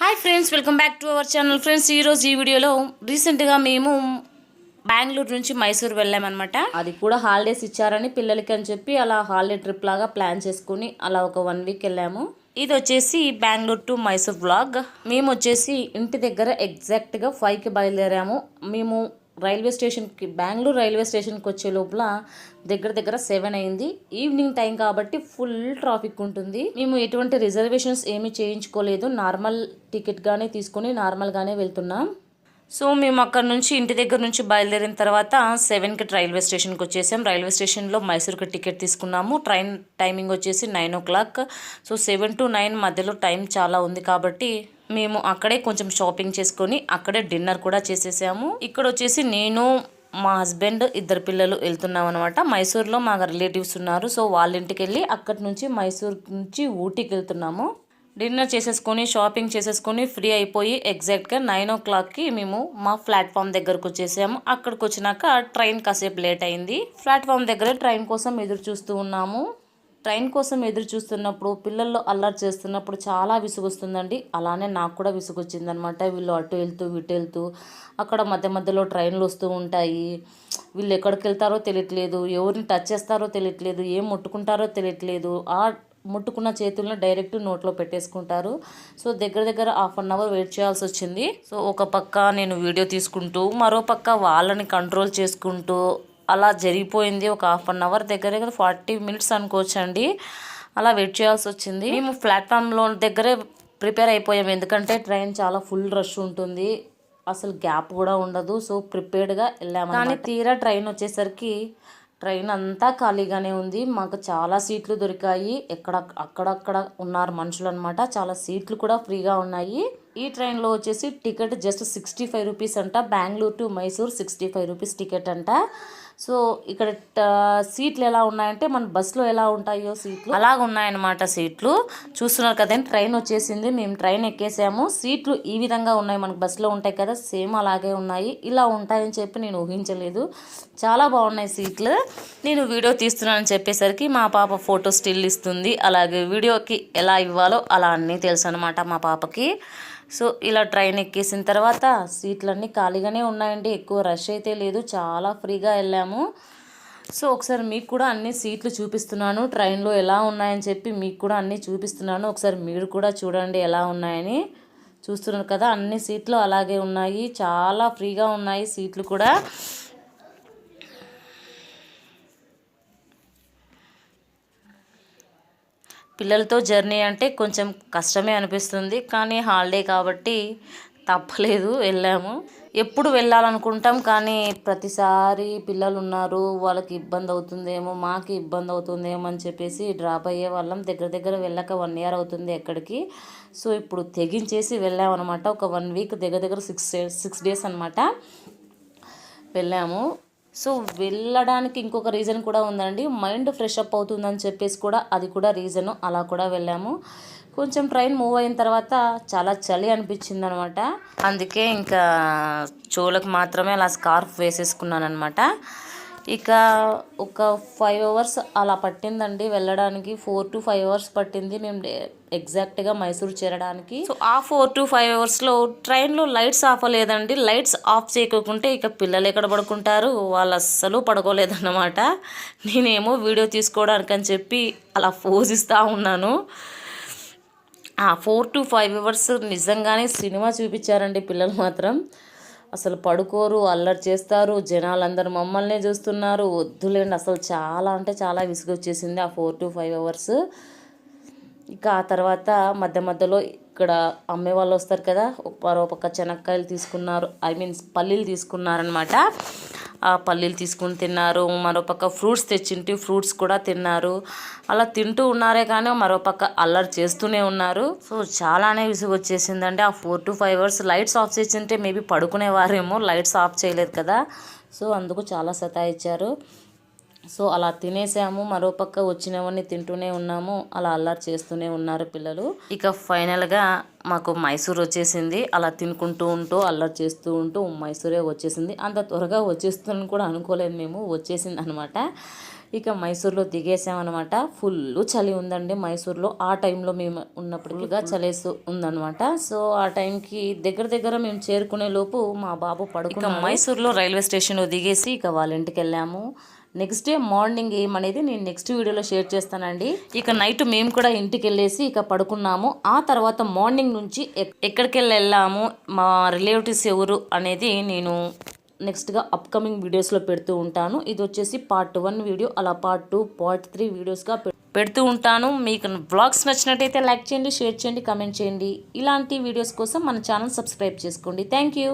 Hi friends welcome back to our channel friends ఈరోజు ఈ వీడియోలో రీసెంట్గా మేము బెంగళూరు నుంచి మైసూర్ వెళ్ళామన్నమాట అది కూడా హాలిడేస్ ఇచ్చారని పిల్లలకి అని చెప్పి అలా హాలిడే ట్రిప్ లాగా ప్లాన్ చేసుకుని అలా ఒక వన్ వీక్ వెళ్ళాము. ఇది వచ్చేసి బెంగళూరు టు మైసూర్ బ్లాగ్ మేము వచ్చేసి ఇంటి దగ్గర ఎగ్జాక్ట్గా ఫైవ్కి బయలుదేరాము. మేము రైల్వే స్టేషన్కి బెంగళూరు రైల్వే స్టేషన్కి వచ్చే లోపల దగ్గర దగ్గర సెవెన్ అయింది. ఈవినింగ్ టైం కాబట్టి ఫుల్ ట్రాఫిక్ ఉంటుంది. మేము ఎటువంటి రిజర్వేషన్స్ ఏమీ చేయించుకోలేదు. నార్మల్ టికెట్గానే తీసుకొని నార్మల్గానే వెళ్తున్నాం. సో మేము అక్కడ నుంచి ఇంటి దగ్గర నుంచి బయలుదేరిన తర్వాత సెవెన్కి రైల్వే స్టేషన్కి వచ్చేసాం. రైల్వే స్టేషన్లో మైసూర్కి టికెట్ తీసుకున్నాము. ట్రైన్ టైమింగ్ వచ్చేసి nine o'clock. So seven to nine మధ్యలో టైం చాలా ఉంది కాబట్టి మేము అక్కడే కొంచెం షాపింగ్ చేసుకొని అక్కడే డిన్నర్ కూడా చేసేసాము. ఇక్కడ వచ్చేసి నేను మా హస్బెండ్ ఇద్దరు పిల్లలు వెళ్తున్నాం అనమాట మైసూర్లో మా రిలేటివ్స్ ఉన్నారు. సో వాళ్ళ ఇంటికి వెళ్ళి అక్కడి నుంచి మైసూర్ నుంచి ఊటీకి వెళ్తున్నాము. డిన్నర్ చేసేసుకొని షాపింగ్ చేసేసుకొని ఫ్రీ అయిపోయి ఎగ్జాక్ట్గా నైన్ ఓ క్లాక్కి మేము మా ప్లాట్ఫామ్ దగ్గరకు వచ్చేసాము. అక్కడికి వచ్చినాక ట్రైన్ కాసేపు లేట్ అయింది. ప్లాట్ఫామ్ దగ్గర ట్రైన్ కోసం ఎదురు చూస్తూ ఉన్నాము. ట్రైన్ కోసం ఎదురు చూస్తున్నప్పుడు పిల్లల్లో అల్లరి చేస్తున్నప్పుడు చాలా విసుగొస్తుందండి. అలానే నాకు కూడా విసుగొచ్చిందనమాట వీళ్ళు అటు వెళ్తూ ఇటు వెళ్తూ అక్కడ మధ్య మధ్యలో ట్రైన్లు వస్తూ ఉంటాయి. వీళ్ళు ఎక్కడికి వెళ్తారో తెలియట్లేదు. ఎవరిని టచ్ చేస్తారో తెలియట్లేదు. ఏం ముట్టుకుంటారో తెలియట్లేదు. ఆ ముట్టుకున్న చేతులను డైరెక్ట్ నోట్లో పెట్టేసుకుంటారు. సో దగ్గర దగ్గర హాఫ్ అన్ అవర్ వెయిట్ చేయాల్సి వచ్చింది. సో ఒక పక్క నేను వీడియో తీసుకుంటూ మరో పక్క వాళ్ళని కంట్రోల్ చేసుకుంటూ అలా జరిగిపోయింది. ఒక హాఫ్ అన్ అవర్ దగ్గర దగ్గర ఫార్టీ మినిట్స్ అనుకోవచ్చండి. అలా వెయిట్ చేయాల్సి వచ్చింది. మేము ప్లాట్ఫామ్లో దగ్గరే ప్రిపేర్ అయిపోయాం. ఎందుకంటే ట్రైన్ చాలా ఫుల్ రష్ ఉంటుంది. అసలు గ్యాప్ కూడా ఉండదు. సో ప్రిపేర్డ్గా వెళ్ళాము కానీ తీరా ట్రైన్ వచ్చేసరికి ట్రైన్ అంతా ఖాళీగానే ఉంది. మాకు చాలా సీట్లు దొరికాయి. ఎక్కడ అక్కడక్కడ ఉన్నారు మనుషులు అనమాట చాలా సీట్లు కూడా ఫ్రీగా ఉన్నాయి. ఈ ట్రైన్లో వచ్చేసి ticket just sixty five rupees అంట. Bengaluru to Mysore sixty five rupees ticket అంట. సో ఇక్కడ ట- సీట్లు ఎలా ఉన్నాయంటే మన బస్సులో ఎలా ఉంటాయో సీట్లు. అలాగ ఉన్నాయన్నమాట సీట్లు. చూస్తున్నారు కదండి ట్రైన్ వచ్చేసింది. మేము ట్రైన్ ఎక్కేసాము. సీట్లు ఈ విధంగా ఉన్నాయి. మనకు బస్సులో ఉంటాయి కదా సేమ్ అలాగే ఉన్నాయి. ఇలా ఉంటాయని చెప్పి నేను ఊహించలేదు. చాలా బాగున్నాయి సీట్లు. నేను వీడియో తీస్తున్నానని చెప్పేసరికి మా పాప ఫోటో స్టిల్ ఇస్తుంది. అలాగే వీడియోకి ఎలా ఇవ్వాలో అలా అన్నీ తెలుసు అనమాట మా పాపకి. సో ఇలా ట్రైన్ ఎక్కేసిన తర్వాత సీట్లన్నీ ఖాళీగానే ఉన్నాయండి. ఎక్కువ రష్ అయితే లేదు. చాలా ఫ్రీగా వెళ్ళాము. సో ఒకసారి మీకు కూడా అన్ని సీట్లు చూపిస్తున్నాను. ట్రైన్లో ఎలా ఉన్నాయని చెప్పి మీకు కూడా అన్నీ చూపిస్తున్నాను. ఒకసారి మీరు కూడా చూడండి ఎలా ఉన్నాయని. చూస్తున్నారు కదా అన్ని సీట్లు అలాగే ఉన్నాయి. చాలా ఫ్రీగా ఉన్నాయి సీట్లు కూడా. పిల్లలతో జర్నీ అంటే కొంచెం కష్టమే అనిపిస్తుంది కానీ హాలిడే కాబట్టి తప్పలేదు వెళ్ళాము. ఎప్పుడు వెళ్ళాలనుకుంటాం కానీ ప్రతిసారి పిల్లలు ఉన్నారు వాళ్ళకి ఇబ్బంది అవుతుందేమో మాకు ఇబ్బంది అవుతుందేమో అని చెప్పేసి డ్రాప్ అయ్యే వాళ్ళం. దగ్గర దగ్గర వెళ్ళక వన్ ఇయర్ అవుతుంది ఎక్కడికి. సో ఇప్పుడు తెగించేసి వెళ్ళామన్నమాట ఒక వన్ వీక్ దగ్గర దగ్గర సిక్స్ సిక్స్ డేస్ అనమాట వెళ్ళాము. సో వెళ్ళడానికి ఇంకొక రీజన్ కూడా ఉందండి. మైండ్ ఫ్రెష్ అప్ అవుతుందని చెప్పేసి కూడా అది కూడా రీజను అలా కూడా వెళ్ళాము. కొంచెం ట్రైన్ మూవ్ అయిన తర్వాత చాలా చలి అనిపించింది అనమాట అందుకే ఇంకా చెవులకు మాత్రమే అలా స్కార్ఫ్ వేసేసుకున్నాను అనమాట ఇక ఒక ఫైవ్ అవర్స్ అలా పట్టిందండి. వెళ్ళడానికి ఫోర్ టు ఫైవ్ అవర్స్ పట్టింది. మేము ఎగ్జాక్ట్గా మైసూర్ చేరడానికి. సో ఆ ఫోర్ టు ఫైవ్ అవర్స్లో ట్రైన్లో లైట్స్ ఆఫ్ లేదండి లైట్స్ ఆఫ్ చేయకుంటే ఇక పిల్లలు ఎక్కడ పడుకుంటారు? వాళ్ళు అస్సలు పడుకోలేదన్నమాట. నేనేమో వీడియో తీసుకోవడానికి అని చెప్పి అలా ఫోజ్ ఇస్తూ ఉన్నాను. ఆ ఫోర్ టు ఫైవ్ అవర్స్ నిజంగానే సినిమా చూపించారండి పిల్లలు మాత్రం. అసలు పడుకోరు అల్లరి చేస్తారు జనాలందరూ మమ్మల్నే చూస్తున్నారు. వద్దులేండి అసలు చాలా అంటే చాలా విసుగొచ్చేసింది ఆ ఫోర్ టు ఫైవ్ అవర్స్. ఇక ఆ తర్వాత మధ్య మధ్యలో ఇక్కడ అమ్మే వాళ్ళు వస్తారు కదా మరో పక్క చెనక్కాయలు తీసుకున్నారు ఐ మీన్ పల్లీలు తీసుకున్నారనమాట ఆ పల్లీలు తీసుకుని తిన్నారు. మరోపక్క ఫ్రూట్స్ తెచ్చింటి ఫ్రూట్స్ కూడా తిన్నారు. అలా తింటూ ఉన్నారే కానీ మరోపక్క అల్లరి చేస్తూనే ఉన్నారు. సో చాలానే విసుగు వచ్చేసిందండి. ఆ four to five hours lights off చేసింటే మేబీ పడుకునేవారేమో. లైట్స్ ఆఫ్ చేయలేదు కదా. సో అందుకు చాలా సతాయిచ్చారు. సో అలా తినేసాము. మరోపక్క వచ్చినవన్నీ తింటూనే ఉన్నాము. అలా అల్లరి చేస్తూనే ఉన్నారు పిల్లలు. ఇక ఫైనల్గా మాకు మైసూర్ వచ్చేసింది. అలా తినుకుంటూ ఉంటూ అల్లరి చేస్తూ ఉంటూ మైసూరే వచ్చేసింది. అంత త్వరగా వచ్చేస్తుందని కూడా అనుకోలేదు మేము. వచ్చేసింది అనమాట ఇక మైసూర్లో దిగేసామన్నమాట. ఫుల్ చలి ఉందండి మైసూర్లో. ఆ టైంలో మేము ఉన్నప్పుడుగా చలేస్తూ ఉందన్నమాట. సో ఆ టైంకి దగ్గర దగ్గర మేము చేరుకునే లోపు మా బాబు పడుకున్న మైసూర్లో రైల్వే స్టేషన్లో దిగేసి ఇక వాళ్ళ ఇంటికి వెళ్ళాము. నెక్స్ట్ డే మార్నింగ్ ఏమనేది నేను నెక్స్ట్ వీడియోలో షేర్ చేస్తానండి. ఇక నైట్ మేము కూడా ఇంటికి వెళ్ళేసి ఇక పడుకున్నాము. ఆ తర్వాత మార్నింగ్ నుంచి ఎక్- ఎక్కడికి వెళ్ళి వెళ్ళాము? మా రిలేటివ్స్ ఎవరు అనేది నేను నెక్స్ట్గా అప్కమింగ్ వీడియోస్లో పెడుతూ ఉంటాను. ఇది వచ్చేసి పార్ట్ వన్ వీడియో అలా పార్ట్ టూ పార్ట్ త్రీ వీడియోస్గా పెడుతూ ఉంటాను. మీకు బ్లాగ్స్ నచ్చినట్టయితే లైక్ చేయండి షేర్ చేయండి కమెంట్ చేయండి. ఇలాంటి వీడియోస్ కోసం మన ఛానల్ సబ్స్క్రైబ్ చేసుకోండి. Thank you